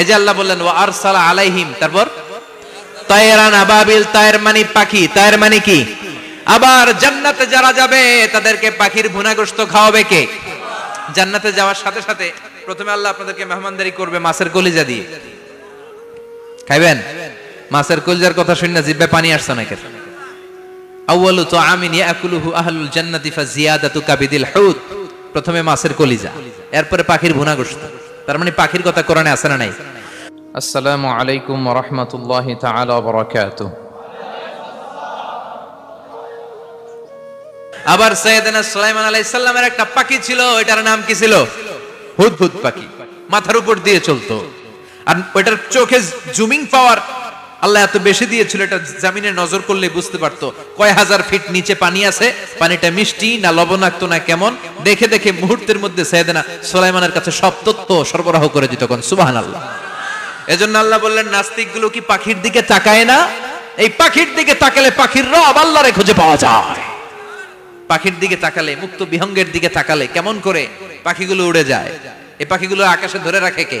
এই যে আল্লাহ বললেন, ওয়া আরসালা আলাইহিম তারপর, তায়রান আবাবিল তায়ের মানে পাখি তায়ের মানে কি? আবার জান্নাতে যারা যাবে, তাদেরকে পাখির ভুনাগ্রস্ত খাওয়াবে কে? জান্নাতে যাওয়ার সাথে সাথে প্রথমে আল্লাহ আপনাদেরকে মেহমানদারি করবে মাছের কলিজা দিয়ে। খাইবেন? মাছের কলিজার কথা শুনে জিব্বে পানি আসছে নাকি আউয়ালু তুআমিন ইয়াকুলুহু আহলুল জান্নাতি ফাজিয়াদাতু কাবিদিল হুত প্রথমে মাছের কলিজা, এরপরে পাখির ভুনাগ্রস্ত। তার মানে পাখির কথা কোরআনে আসে না নাই? আসসালামু আলাইকুম রহমতুল্লাহ তাআলা ওয়া বারাকাতু। আবার সাইয়েদনা সুলাইমান আলাইহিস সালামের একটা পাখি ছিল ওটার নাম কি ছিল? হুদহুদ পাখি। মাথার উপর দিয়ে চলতো। আর ওটার চোখে জুমিং পাওয়ার আল্লাহ এত বেশি দিয়েছিল, এটা জামিনে নজর করলে বুঝতে পারতো। কয় হাজার ফিট নিচে পানি আছে, পানিটা মিষ্টি না লবণাক্ত না কেমন? দেখে দেখে মুহূর্তের মধ্যে সৈয়দনা সুলাইমানের কাছে সব তথ্য সরবরাহ করে দিত কোন সুবহানাল্লাহ। এজন্য আল্লাহ বললেন, নাস্তিকগুলো কি পাখির দিকে তাকায় না? এই পাখির দিকে তাকালে পাখির রব আল্লাহরে খুঁজে পাওয়া যায়। পাখির দিকে তাকালে, মুক্ত বিহঙ্গের দিকে তাকালে কেমন করে? পাখিগুলো উড়ে যায়। এই পাখিগুলো আকাশে ধরে রাখে কে?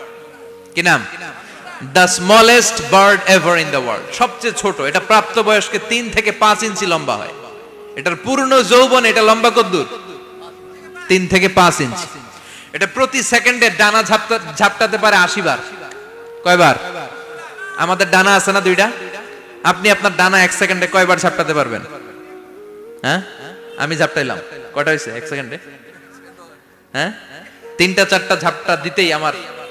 কি নাম? The smallest bird ever in the world সবচেয়ে ছোট, এটা প্রাপ্ত বয়স্কে তিন থেকে পাঁচ ইঞ্চি লম্বা হয়। এটার পূর্ণ যৌবন, এটা লম্বা কদ্দূর? তিন থেকে পাঁচ ইঞ্চি। এটা প্রতি সেকেন্ডে ডানা ঝাপটা, ঝাপটাতে পারে আশি বার। কয়বার? আমাদের ডানা আছে না দুইটা? আপনি আপনার ডানা এক সেকেন্ডে কয়বার ঝাপটাতে পারবেন? হ্যাঁ? আমি ঝাপটাইলাম। কয়টা হয়েছে? এক সেকেন্ডে? হ্যাঁ? তিনটা, চারটা ঝাপটা দিতেই আমার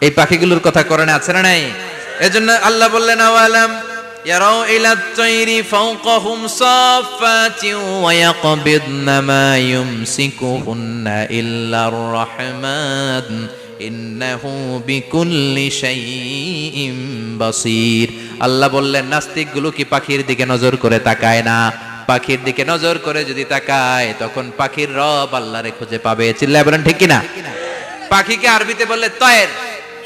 এই পাখিগুলোর কথা কোরআনে আছে না নাই? এজন্য আল্লাহ বললেন, আওয়ালাম আল্লাহ বললেন, নাস্তিকগুলো কি পাখির দিকে নজর করে তাকায় না? পাখির দিকে নজর করে যদি তাকায়, তখন পাখির রব আল্লাহরে খুঁজে পাবে। চিল্লায় বলেন ঠিক কিনা? পাখিকে আরবিতে বললে তয়ের।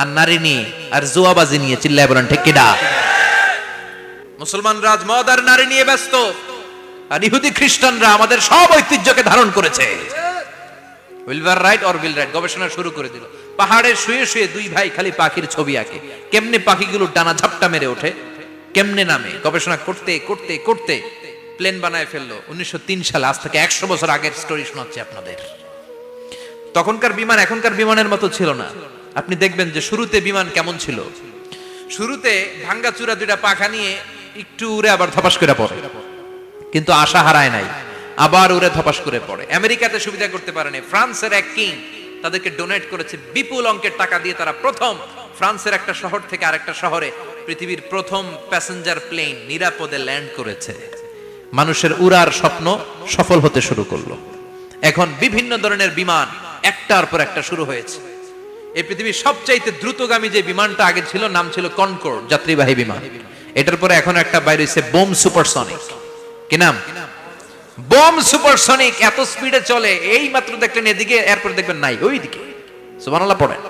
আর নারী নিয়ে, আর জুয়াবাজি নিয়ে চিল্লায় বলেন, ঠিক কিনা? মুসলমান রাজ মদ আর নারী নিয়ে ব্যস্ত। আর ইহুদি খ্রিস্টানরা আমাদের সব ঐতিহ্যকে ধারণ করেছে। রাইট অর উইল রাইট, গবেষণা শুরু করে দিল। পাহাড়ে শুয়ে শুয়ে দুই ভাই খালি পাখির ছবি আঁকে। কেমনে পাখিগুলো ডানা ঝাপটা মেরে ওঠে, কেমনে নামে? গবেষণা করতে করতে করতে প্লেন বানায় ফেলল। উনিশশো তিন সালে, আজ থেকে একশো বছর আগের স্টোরি শোনাচ্ছি আপনাদের। তখনকার বিমান এখনকার বিমানের মতো ছিল না। আপনি দেখবেন যে শুরুতে বিমান কেমন ছিল। শুরুতে ভাঙ্গা চূড়া দুইটা পাখা নিয়ে একটু উড়ে আবার ধপাস করে পড়ে। কিন্তু আশা হারায় নাই, আবার উড়ে ধপাস করে পড়ে। আমেরিকাতে সুবিধা করতে পারেনি ফ্রান্সের এক কিং তাদেরকে ডোনেট করেছে বিপুল অঙ্কের টাকা দিয়ে তারা প্রথম ফ্রান্সের একটা শহর থেকে আরেকটা শহরে পৃথিবীর প্রথম প্যাসেঞ্জার প্লেন নিরাপদে ল্যান্ড করেছে। মানুষের উড়ার স্বপ্ন সফল হতে শুরু করল। এখন বিভিন্ন ধরনের বিমান একটার পর একটা শুরু হয়েছে। এই পৃথিবীর সবচাইতে দ্রুতগামী যে বিমানটা আগে ছিল, নাম ছিল কনকোর্ড যাত্রীবাহী বিমান। এটার পরে এখন একটা বাইরে হচ্ছে বোম সুপারসনিক। কি নাম? বোম সুপারসনিক, এত স্পিডে চলে, এই মাত্র দেখলেন এদিকে, এরপর দেখবেন নাই, ওইদিকে। সুবহানাল্লাহ, পড়েন।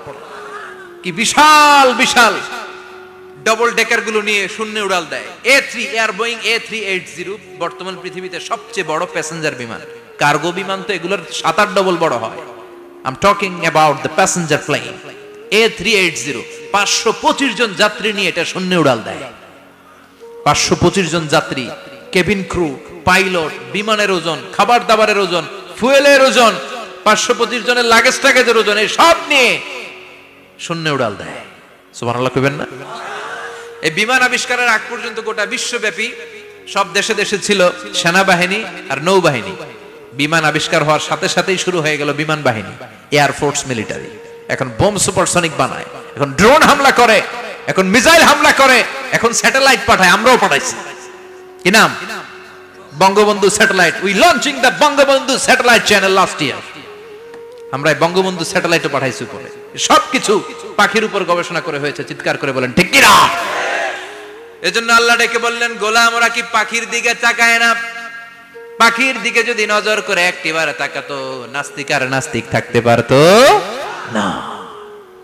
কি বিশাল বিশাল। ডবল ডেকারগুলো নিয়ে শূন্যে উড়াল দেয়। A three air Boeing A three eight zero বর্তমান পৃথিবীতে সবচেয়ে বড় প্যাসেঞ্জার বিমান। কার্গো বিমান তো এগুলোর সাত আট ডবল বড় হয়। I'm talking about the passenger plane A three eight zero পাঁচশো পঁচিশ জন যাত্রী নিয়ে এটা শূন্যে উড়াল দেয়। পাঁচশো পঁচিশ জন যাত্রী কেবিন ক্রু পাইলট বিমানের ওজন খাবার দাবারের ওজন ফুয়েলের ওজন, পাঁচশো পঁচিশ জনের লাগেজ টাগেজের ওজন, এই সব নিয়ে শূন্য উড়াল দেয়। সুবহানাল্লাহ কইবেন না? এই বিমান আবিষ্কারের আগ পর্যন্ত গোটা বিশ্বব্যাপী সব দেশে দেশে ছিল সেনাবাহিনী আর নৌবাহিনী। বিমান আবিষ্কার হওয়ার সাথে সাথেই শুরু হয়ে গেল বিমান বাহিনী এয়ারফোর্স মিলিটারি এখন বোম সুপারসনিক বানায়, এখন ড্রোন হামলা করে, এখন মিসাইল হামলা করে, এখন স্যাটেলাইট পাঠায়, আমরাও পাঠাইছি। কি নাম? Bangabandhu satellite. We launching the Bangabandhu satellite channel last year আমরা বঙ্গবন্ধু স্যাটেলাইটও পাঠাইছি উপরে। সবকিছু পাখির উপর গবেষণা করে হয়েছে, চিৎকার করে বলেন, ঠিক কিনা এজন্য আল্লাহ ডেকে বললেন, গোলাম, ওরা কি পাখির দিকে তাকায় না? পাখির দিকে যদি নজর করে একটিবার তাকাতো, নাস্তিক আর নাস্তিক থাকতে পারতো না।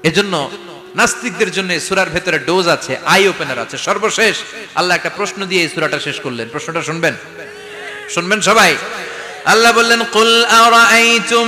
এজন্য নাস্তিকদের জন্য সুরার ভেতরে ডোজ আছে, আই ওপেনার আছে। সর্বশেষ আল্লাহ একটা প্রশ্ন দিয়ে এই সূরাটা শেষ করলেন। প্রশ্নটা শুনবেন? শুনবেন সবাই? আল্লাহ বললেন, কুল আরাআইতুম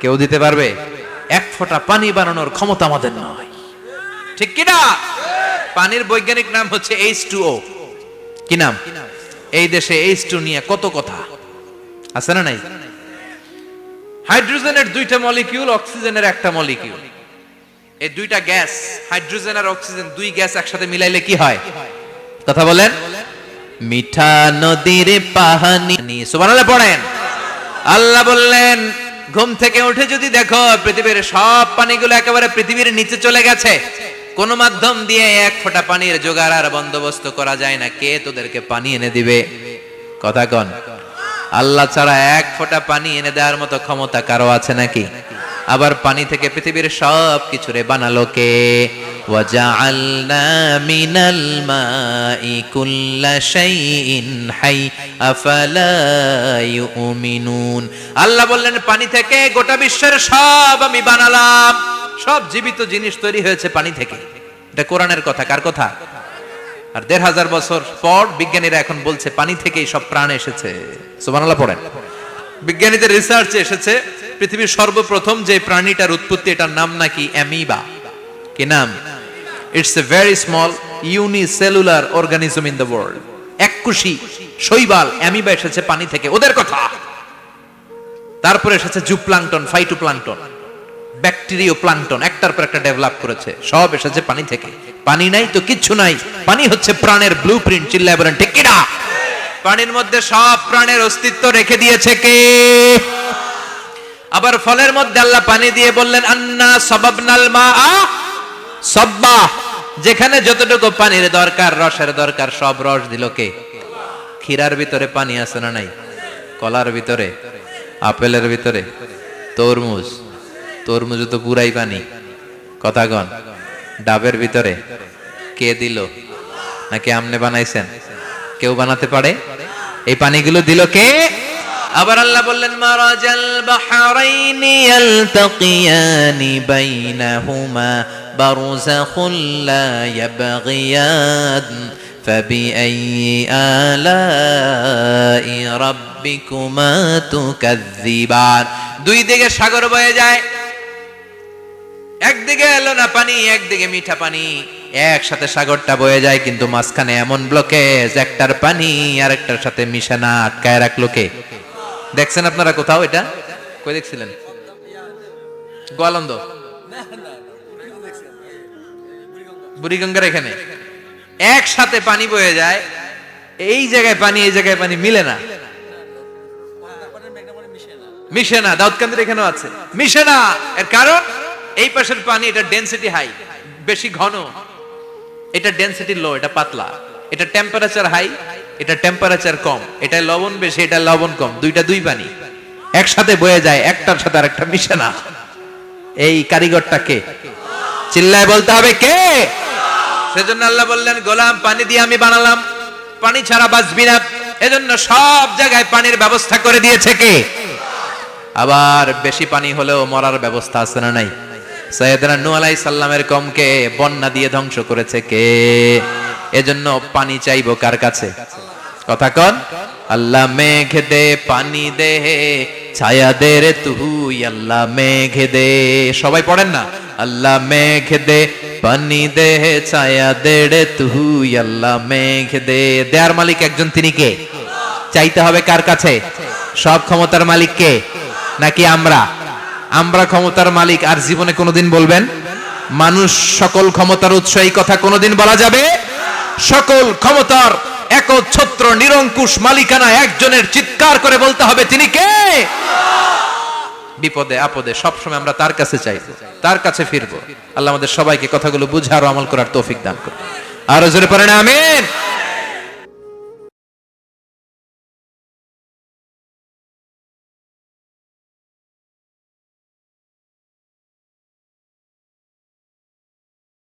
কেউ দিতে পারবে? এক ফোঁটা পানি বানানোর ক্ষমতা আমাদের নয়। ঠিক কিনা? পানির বৈজ্ঞানিক নাম হচ্ছে এইচ টু ও কি নাম? এই দেশে এইচ টু নিয়ে কত কথা? আছে না নাই? হাইড্রোজেনের দুইটা মলিকিউল, অক্সিজেনের একটা মলিকিউল। এই দুইটা গ্যাস, হাইড্রোজেন আর অক্সিজেন, দুই গ্যাস একসাথে মিলাইলে কি হয়? কথা বলেন? মিঠা নদীর পাহানি সুবহানাল্লাহ পড়েন। আল্লাহ বললেন ঘুম থেকে উঠে যদি দেখো, পৃথিবীর সব পানিগুলো একেবারে পৃথিবীর নিচে চলে গেছে, কোন মাধ্যম দিয়ে এক ফোঁটা পানির জোগাড় আর বন্দোবস্ত করা যায় না। কে তোদেরকে পানি এনে দিবে? কথা কন। আল্লাহ ছাড়া এক ফোঁটা পানি এনে দেওয়ার মতো ক্ষমতা কারও আছে নাকি? আবার পানি থেকে পৃথিবীর সব কিছুরে বানালো কে وجعلنا من الماء كل شيء حي أفلا يؤمنون আল্লাহ বললেন পানি থেকে গোটা বিশ্বের সব আমি বানালাম সব জীবিত জিনিস তৈরি হয়েছে পানি থেকে এটা কোরআনের কথা কার কথা আর দেড় হাজার বছর পর বিজ্ঞানীরা এখন বলছে পানি থেকেই সব প্রাণ এসেছে সুবহানাল্লাহ পড়েন বিজ্ঞানীদের রিসার্চে এসেছে, পৃথিবীর সর্বপ্রথম যে প্রাণীটার উৎপত্তি, এটার নাম নাকি অ্যামিবা। কি নাম? It's a very small unicellular organism in the world এককুশি শৈবাল অ্যামিবা এসেছে পানি থেকে। ওদের কথা। তারপরে এসেছে জুপ্লাংটন, ফাইটোপ্লাংটন ব্যাকটেরিও প্লাংটন একটার পর একটা ডেভেলপ করেছে। সব এসেছে পানি থেকে। পানি নাই তো কিচ্ছু নাই। পানি হচ্ছে প্রাণের ব্লু প্রিন্ট চিল্লায় বলেন, ঠিক পানির মধ্যে সব প্রাণের অস্তিত্ব রেখে দিয়েছে কে? আবার ফলের মধ্যে আল্লাহ পানি দিয়ে বললেন, আন্না সবাবনাল মা সব্বা। যেখানে যতটুকু পানির দরকার, রসের দরকার, সব রস দিল কে? ক্ষীরার ভিতরে পানি আছে না নাই? কলার ভিতরে? আপেলের ভিতরে? তরমুজ? তরমুজ তো পুরাই পানি। কথাগণ, ডাবের ভিতরে? কে দিল? নাকি আমনে বানাইছেন? কেউ বানাতে পারে এই পানিগুলো দিল কে আবার আল্লাহ বললেন মারাজাল বাহরাইনি ইয়ালতাকিয়ানি বাইনাহুমা বারযাখুল লা ইয়াবগিয়ান فبأي آلاء ربكما تكذبان দুই দিকে সাগর বয়ে যায় একদিকে এলো না পানি একদিকে মিঠা পানি একসাথে সাগরটা বয়ে যায়, কিন্তু মাঝখানে এমন ব্লকেজ একটার পানি আর একটার সাথে মিশে না, আটকায় রাখল কে? দেখছেন আপনারা কোথাও এটা? কই দেখছিলেন? গোয়ালন্দ। বুড়িগঙ্গার এখানে। একসাথে পানি বয়ে যায়, এই জায়গায় পানি, এই জায়গায় পানি মিলে না। মিশে না, দাউদকান্দির এখানেও আছে। মিশে না, এর কারণ এই পাশের পানি এটা ডেনসিটি হাই বেশি ঘন। এটা ডেনসিটি লো এটা পাতলা। এটা টেম্পারেচার হাই এটা টেম্পারেচার কম। এটা লবণ বেশি এটা লবণ কম। দুইটা দুই পানি। একসাথে বয়ে যায়, একটার সাথে আরেকটা মিশে না। এই কারিগরটা কে? চিল্লায় বলতে হবে কে? সেজন্য আল্লাহ বললেন, গোলাম, পানি দিয়ে আমি বানালাম। পানি ছাড়া বাঁচবি না। এজন্য সব জায়গায় পানির ব্যবস্থা করে দিয়েছে কে? আবার বেশি পানি হলেও মরার ব্যবস্থা আছে না নাই? সৈয়দনা নূহ আলাইহিস সালামের কমকে বন্যা দিয়ে ধ্বংস করেছে কে? এজন্য পানি চাইব কার কাছে? কথা কন। আল্লাহ মেঘ দে, পানি দে, ছায়া দে রে তুই আল্লাহ মেঘ দে। সবাই পড়েন না? আল্লাহ মেঘ দে, পানি দে, ছায়া দে রে তুই আল্লাহ মেঘ দে। দেয়ার মালিক একজন তিনি কে? চাইতে হবে কার কাছে? সব ক্ষমতার মালিক কে? নাকি আমরা? আমরা ক্ষমতার মালিক আর জীবনে কোনোদিন বলবেন, মানুষ সকল ক্ষমতার উৎস, এই কথা কোনোদিন বলা যাবে? সকল ক্ষমতার একচ্ছত্র, নিরঙ্কুশ মালিকানা একজনের চিৎকার করে বলতে হবে, তিনি কে? বিপদে, আপদে, সবসময় আমরা তার কাছে চাইব, তার কাছে ফিরবো। আল্লাহ আমাদের সবাইকে কথাগুলো বুঝার আমল করার তৌফিক দান করুন। আরও জোরে পড়েন আমিন।